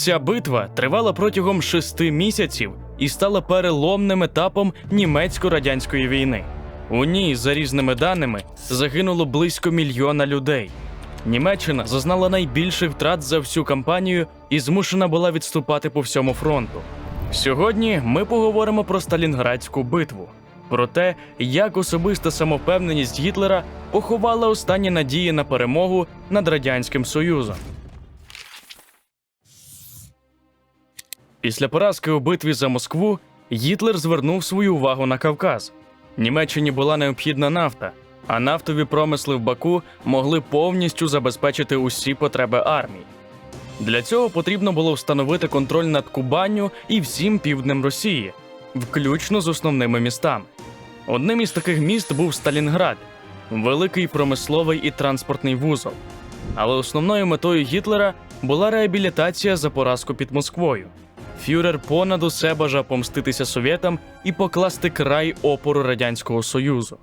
Ця битва тривала протягом шести місяців і стала переломним етапом німецько-радянської війни. У ній, за різними даними, загинуло близько мільйона людей. Німеччина зазнала найбільших втрат за всю кампанію і змушена була відступати по всьому фронту. Сьогодні ми поговоримо про Сталінградську битву, про те, як особиста самовпевненість Гітлера поховала останні надії на перемогу над Радянським Союзом. Після поразки у битві за Москву Гітлер звернув свою увагу на Кавказ. Німеччині була необхідна нафта, а нафтові промисли в Баку могли повністю забезпечити усі потреби армії. Для цього потрібно було встановити контроль над Кубанню і всім півднем Росії, включно з основними містами. Одним із таких міст був Сталінград, великий промисловий і транспортний вузол. Але основною метою Гітлера була реабілітація за поразку під Москвою. Фюрер понад усе бажав помститися совєтам і покласти край опору Радянського Союзу.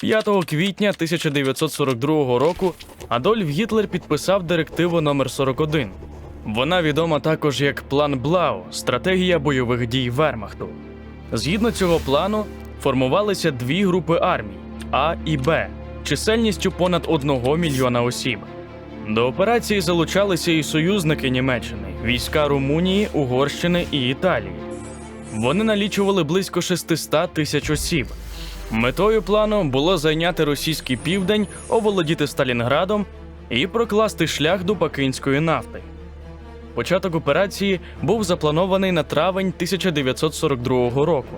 5 квітня 1942 року Адольф Гітлер підписав директиву номер 41. Вона відома також як план Блау стратегія бойових дій Вермахту. Згідно цього плану формувалися дві групи армій А і Б чисельністю понад 1 мільйона осіб. До операції залучалися і союзники Німеччини, війська Румунії, Угорщини і Італії. Вони налічували близько 600 тисяч осіб. Метою плану було зайняти російський південь, оволодіти Сталінградом і прокласти шлях до Бакинської нафти. Початок операції був запланований на травень 1942 року.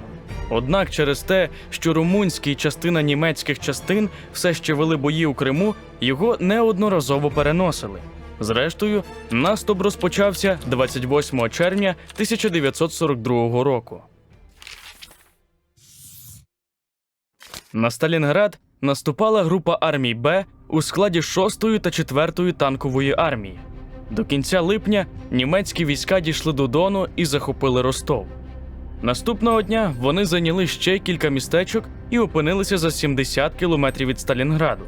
Однак, через те, що румунські частина німецьких частин все ще вели бої у Криму, його неодноразово переносили. Зрештою, наступ розпочався 28 червня 1942 року. На Сталінград наступала група армій Б у складі 6-ї та 4-ї танкової армії. До кінця липня німецькі війська дійшли до Дону і захопили Ростов. Наступного дня вони зайняли ще кілька містечок і опинилися за 70 кілометрів від Сталінграду.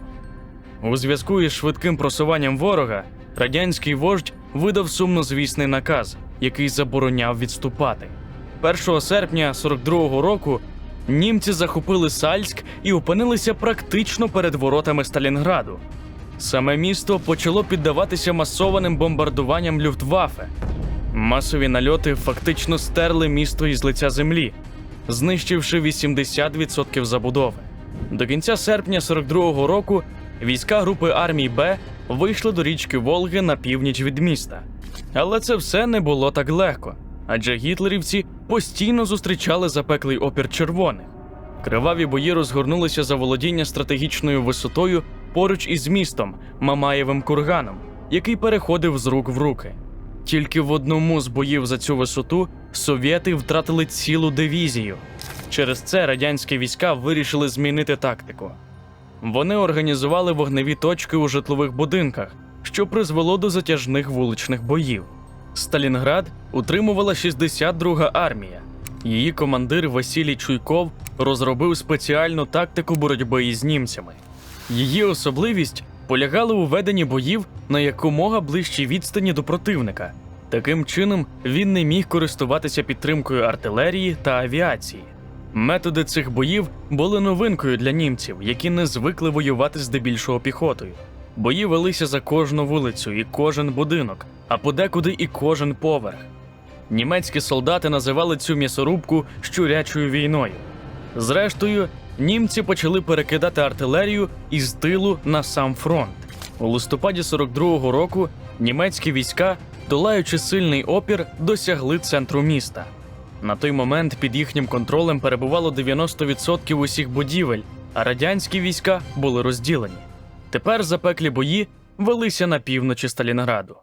У зв'язку із швидким просуванням ворога радянський вождь видав сумнозвісний наказ, який забороняв відступати. 1 серпня 42-го року німці захопили Сальськ і опинилися практично перед воротами Сталінграду. Саме місто почало піддаватися масованим бомбардуванням Люфтваффе. Масові нальоти фактично стерли місто із лиця землі, знищивши 80% забудови. До кінця серпня 42-го року війська групи армій Б вийшли до річки Волги на північ від міста. Але це все не було так легко, адже гітлерівці постійно зустрічали запеклий опір червоних. Криваві бої розгорнулися за володіння стратегічною висотою поруч із містом Мамаєвим курганом, який переходив з рук в руки. Тільки в одному з боїв за цю висоту совєти втратили цілу дивізію. Через це радянські війська вирішили змінити тактику. Вони організували вогневі точки у житлових будинках, що призвело до затяжних вуличних боїв. Сталінград утримувала 62-га армія. Її командир Василій Чуйков розробив спеціальну тактику боротьби із німцями. Її особливість полягала у веденні боїв на якомога ближчій відстані до противника. Таким чином він не міг користуватися підтримкою артилерії та авіації. Методи цих боїв були новинкою для німців, які не звикли воювати здебільшого піхотою. Бої велися за кожну вулицю і кожен будинок, а подекуди і кожен поверх. Німецькі солдати називали цю м'ясорубку щурячою війною. Зрештою, німці почали перекидати артилерію із тилу на сам фронт. У листопаді 42-го року німецькі війська, долаючи сильний опір, досягли центру міста. На той момент під їхнім контролем перебувало 90% усіх будівель, а радянські війська були розділені. Тепер запеклі бої велися на півночі Сталінграду.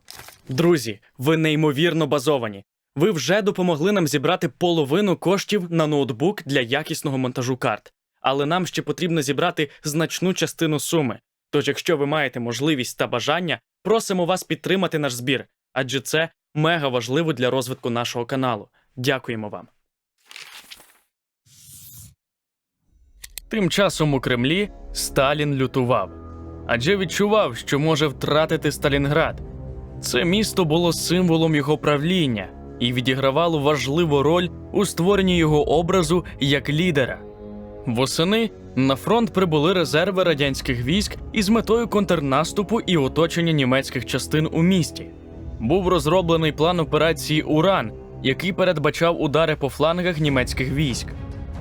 Друзі, ви неймовірно базовані. Ви вже допомогли нам зібрати половину коштів на ноутбук для якісного монтажу карт, але нам ще потрібно зібрати значну частину суми. Тож, якщо ви маєте можливість та бажання, просимо вас підтримати наш збір, адже це мега важливо для розвитку нашого каналу. Дякуємо вам. Тим часом у Кремлі Сталін лютував. адже відчував, що може втратити Сталінград. Це місто було символом його правління і відігравало важливу роль у створенні його образу як лідера. Восени на фронт прибули резерви радянських військ із метою контрнаступу і оточення німецьких частин у місті. Був розроблений план операції Уран, який передбачав удари по флангах німецьких військ.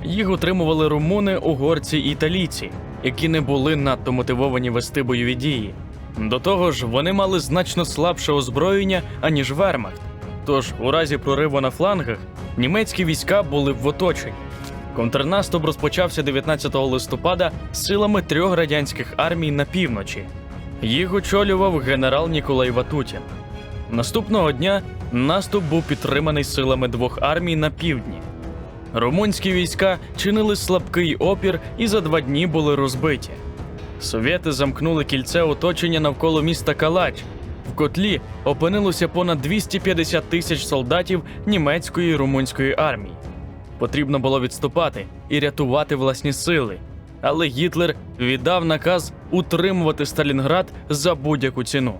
Їх отримували румуни, угорці і італійці, які не були надто мотивовані вести бойові дії. До того ж, вони мали значно слабше озброєння, аніж Вермахт. Тож, у разі прориву на флангах, німецькі війська були в оточенні. Контрнаступ розпочався 19 листопада силами трьох радянських армій на півночі. Їх очолював генерал Ніколай Ватутін. Наступного дня наступ був підтриманий силами двох армій на півдні. Румунські війська чинили слабкий опір і за два дні були розбиті. Совєти замкнули кільце оточення навколо міста Калач. В котлі опинилося понад 250 тисяч солдатів німецької і румунської армії. Потрібно було відступати і рятувати власні сили. Але Гітлер віддав наказ утримувати Сталінград за будь-яку ціну.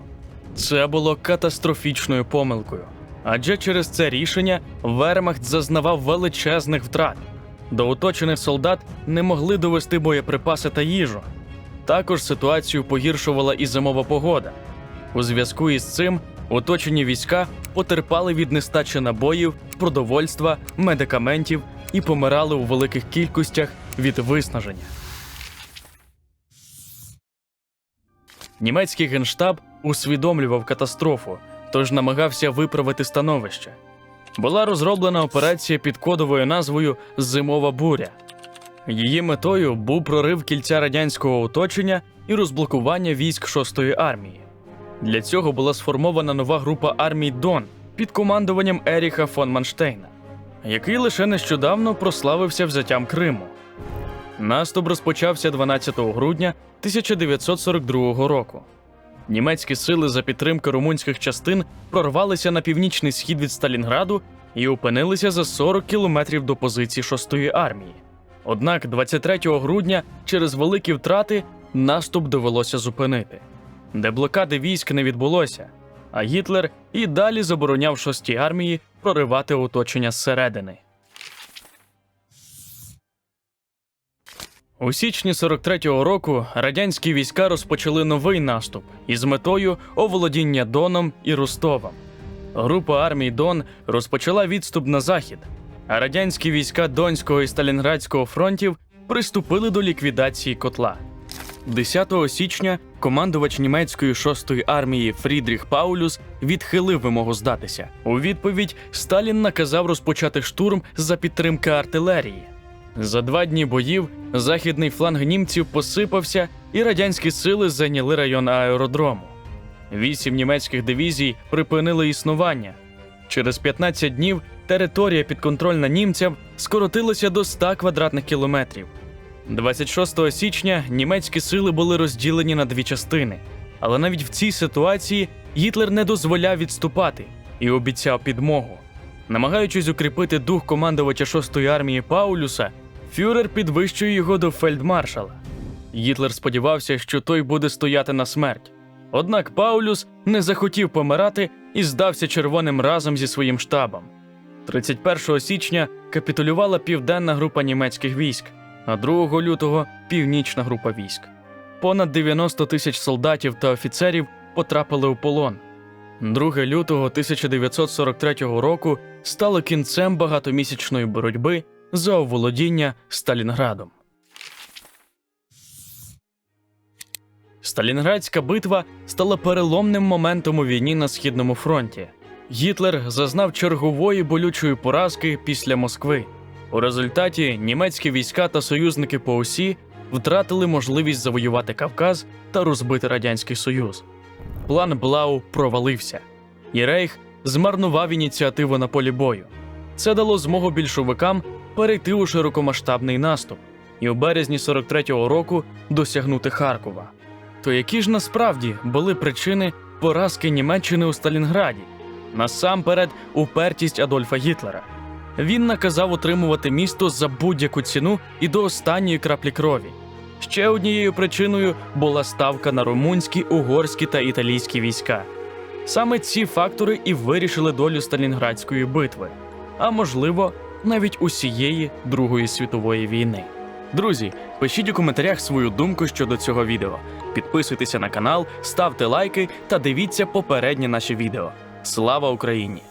Це було катастрофічною помилкою, адже через це рішення Вермахт зазнавав величезних втрат. До оточених солдат не могли довести боєприпаси та їжу. Також ситуацію погіршувала і зимова погода. У зв'язку із цим оточені війська потерпали від нестачі набоїв, продовольства, медикаментів і помирали у великих кількостях від виснаження. Німецький генштаб усвідомлював катастрофу, тож намагався виправити становище. Була розроблена операція під кодовою назвою Зимова буря. Її метою був прорив кільця радянського оточення і розблокування військ 6-ї армії. Для цього була сформована нова група армій Дон під командуванням Еріха фон Манштейна, який лише нещодавно прославився взяттям Криму. Наступ розпочався 12 грудня 1942 року. Німецькі сили за підтримки румунських частин прорвалися на північний схід від Сталінграду і опинилися за 40 кілометрів до позиції 6-ї армії. Однак 23 грудня через великі втрати наступ довелося зупинити. Деблокади військ не відбулося, а Гітлер і далі забороняв 6-й армії проривати оточення зсередини. У січні 43-го року радянські війська розпочали новий наступ із метою оволодіння Доном і Ростовом. Група армій Дон розпочала відступ на захід, а радянські війська Донського і Сталінградського фронтів приступили до ліквідації котла. 10 січня командувач німецької 6-ї армії Фрідріх Паулюс відхилив вимогу здатися. У відповідь Сталін наказав розпочати штурм за підтримки артилерії. За два дні боїв західний фланг німців посипався, і радянські сили зайняли район аеродрому. Вісім німецьких дивізій припинили існування. Через 15 днів територія підконтрольна німцям скоротилася до 100 квадратних кілометрів. 26 січня німецькі сили були розділені на дві частини, але навіть в цій ситуації Гітлер не дозволяв відступати і обіцяв підмогу. Намагаючись укріпити дух командувача 6-ї армії Паулюса, фюрер підвищує його до фельдмаршала. Гітлер сподівався, що той буде стояти на смерть. Однак Паулюс не захотів помирати і здався червоним разом зі своїм штабом. 31 січня капітулювала південна група німецьких військ, а 2 лютого північна група військ. Понад 90 тисяч солдатів та офіцерів потрапили у полон. 2 лютого 1943 року стало кінцем багатомісячної боротьби за оволодіння Сталінградом. Сталінградська битва стала переломним моментом у війні на східному фронті. Гітлер зазнав чергової болючої поразки після Москви. У результаті німецькі війська та союзники по осі втратили можливість завоювати Кавказ та розбити Радянський Союз. План Блау провалився, і Рейх змарнував ініціативу на полі бою. Це дало змогу більшовикам перейти у широкомасштабний наступ і у березні 43-го року досягнути Харкова. То які ж насправді були причини поразки Німеччини у Сталінграді? Насамперед, упертість Адольфа Гітлера. Він наказав утримувати місто за будь-яку ціну і до останньої краплі крові. Ще однією причиною була ставка на румунські, угорські та італійські війська. Саме ці фактори і вирішили долю Сталінградської битви, а можливо, навіть усієї Другої світової війни. Друзі, пишіть у коментарях свою думку щодо цього відео. Підписуйтеся на канал, ставте лайки та дивіться попередні наші відео. Слава Україні!